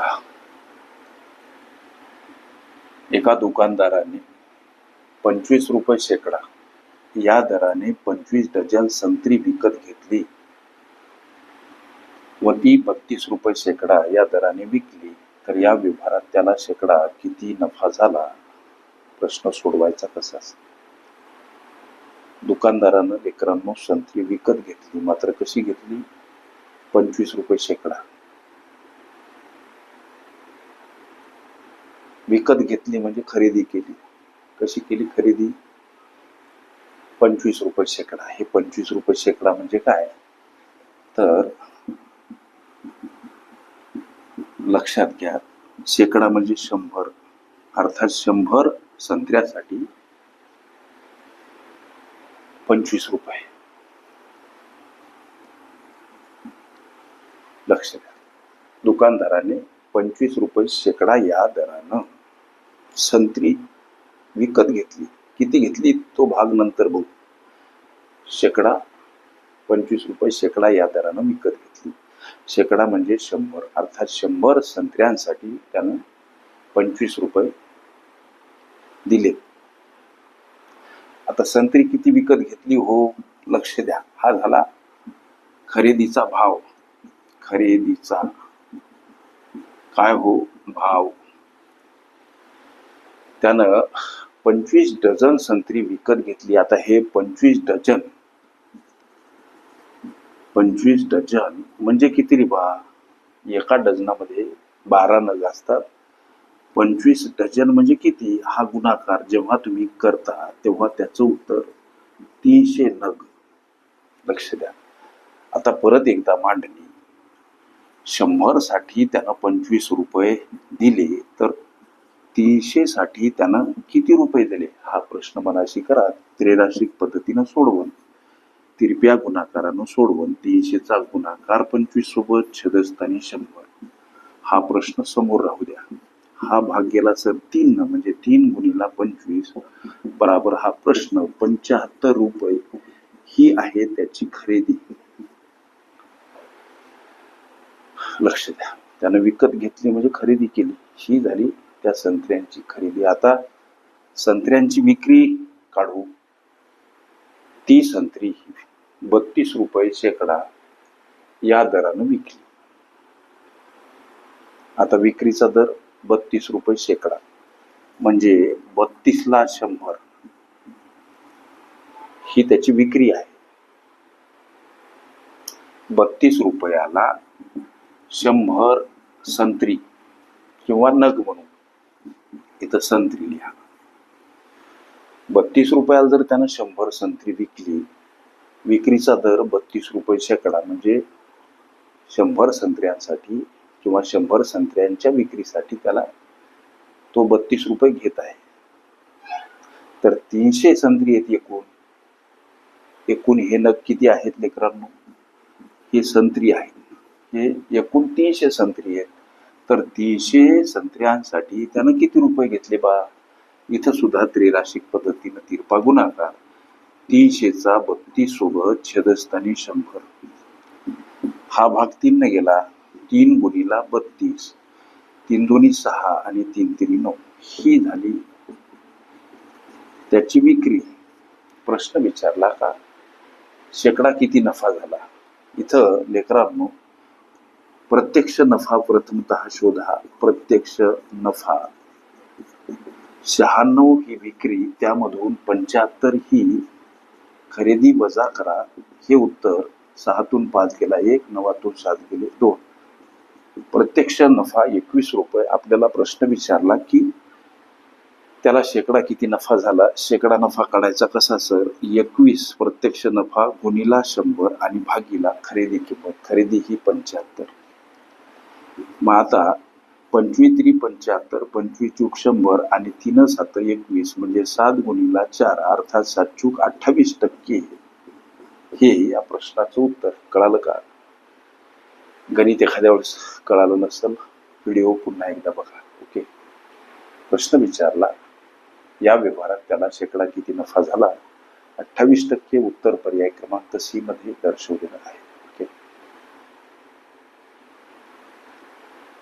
बघा एका दुकानदाराने पंचवीस रुपये शेकडा या दराने पंचवीस डझन संत्री विकत घेतली व ती बत्तीस रुपये शेकडा या दराने विकली. तर या व्यवहारात त्याला शेकडा किती नफा झाला? प्रश्न सोडवायचा कसा? दुकानदारानं लेकरांनो संत्री विकत घेतली. मात्र कशी घेतली? पंचवीस रुपये शेकडा. विकत घेतली म्हणजे खरेदी केली. कशी केली खरेदी? पंचवीस रुपये शेकडा. हे पंचवीस रुपये शेकडा म्हणजे काय? तर लक्षात घ्या शेकडा म्हणजे शंभर. अर्थात शंभर संत्र्यासाठी पंचवीस रुपये. लक्ष द्या. दुकानदाराने पंचवीस रुपये शेकडा या दरानं संत्री विकत घेतली. किती घेतली? तो भाग नंतर बघू. शेकडा पंचवीस रुपये शेकडा या दरानं विकत घेतली. शेकडा म्हणजे शंभर अर्थात शंभर संत्र्यांसाठी त्यानं पंचवीस रुपये दिले. आता संत्री किती विकत घेतली हो? लक्ष द्या. हा झाला खरेदीचा भाव. खरेदीचा काय हो? भाव. त्यानं पंचवीस डझन संत्री विकत घेतली. आता हे पंचवीस डझन पंचवीस डझन म्हणजे किती रे बा? एका डझनामध्ये बारा नग असतात. पंचवीस डझन म्हणजे किती? हा गुणाकार जेव्हा तुम्ही करता तेव्हा त्याचं उत्तर तीनशे नग. लक्ष द्या. आता परत एकदा मांडणी. शंभरसाठी त्यानं पंचवीस रुपये दिले तर तीनशे साठी त्यानं किती रुपये दिले? हा प्रश्न मनाशी करा. त्रिराशिक पद्धतीनं सोडवून. तिरप्या गुणाकारानं सोडवून. तीनशेचा गुणाकार पंचवीस सोबत छदस्थानी शंभर. हा प्रश्न समोर राहू द्या. हा भाग गेला सर तीन न म्हणजे तीन गुणीला पंचवीस बराबर हा प्रश्न पंचाहत्तर रुपये ही आहे त्याची खरेदी. लक्ष द्या. त्यानं विकत घेतली म्हणजे खरेदी केली. ही झाली त्या संत्र्यांची खरेदी. आता संत्र्यांची विक्री काढू. ती संत्री बत्तीस रुपये शेकडा या दरानं विकली. आता विक्रीचा दर बत्तीस रुपये शेकडा. म्हणजे बत्तीसला शंभर. ही त्याची विक्री आहे. बत्तीस रुपयाला शंभर संत्री किंवा नग म्हणून इथं संत्री लिहा. बत्तीस रुपयाला जर त्यानं शंभर संत्री विकली विक्रीचा दर बत्तीस रुपये शेकडा म्हणजे शंभर संत्र्यांसाठी किंवा शंभर संत्र्यांच्या विक्रीसाठी त्याला तो बत्तीस रुपये घेत आहे. तर तीनशे संत्री आहेत एकूण. एकूण हे नग किती आहेत लेकरांनो? हे संत्री आहेत. हे एकूण तीनशे संत्री आहेत. तर तीनशे संत्र्यांसाठी त्यानं किती रुपये घेतले बा? इथं सुद्धा त्रिराशिक पद्धतीनं तिरपा गुणाकार. तीनशेचा बत्तीस सोबत छेदस्थानी शंभर. हा भाग तीन गेला. तीन गुणीला बत्तीस. तीन दोन्ही सहा आणि तीन तिन्ही नऊ. ही झाली त्याची विक्री. प्रश्न विचारला का? शेकडा किती नफा झाला? इथं लेकरांनो प्रत्यक्ष नफा प्रथमत शोधा. प्रत्यक्ष नफा. शहाण्णव ही विक्री त्यामधून पंच्याहत्तर ही खरेदी वजा करा. हे उत्तर सहातून पाच गेला एक नवातून सात गेले दोन. प्रत्यक्ष नफा एकवीस रुपये. आपल्याला प्रश्न विचारला की त्याला शेकडा किती नफा झाला? शेकडा नफा काढायचा कसा सर? एकवीस प्रत्यक्ष नफा गुणीला शंभर आणि भागीला खरेदी किंमत. खरेदी ही पंच्याहत्तर. मग आता पंचवीस त्रि पंच्याहत्तर पंचवीस चूक शंभर आणि तीन सात एकवीस म्हणजे सात गुणीला चार अर्थात सात चूक अठ्ठावीस टक्के हे या प्रश्नाचं उत्तर कळालं का? गणित एखाद्या वेळेस कळालं नसेल व्हिडिओ पुन्हा एकदा बघा ओके? प्रश्न विचारला या व्यवहारात त्याला शेकडा किती नफा झाला? अठ्ठावीस टक्के उत्तर पर्याय क्रमांक सी मध्ये दर्शवलेला आहे ओके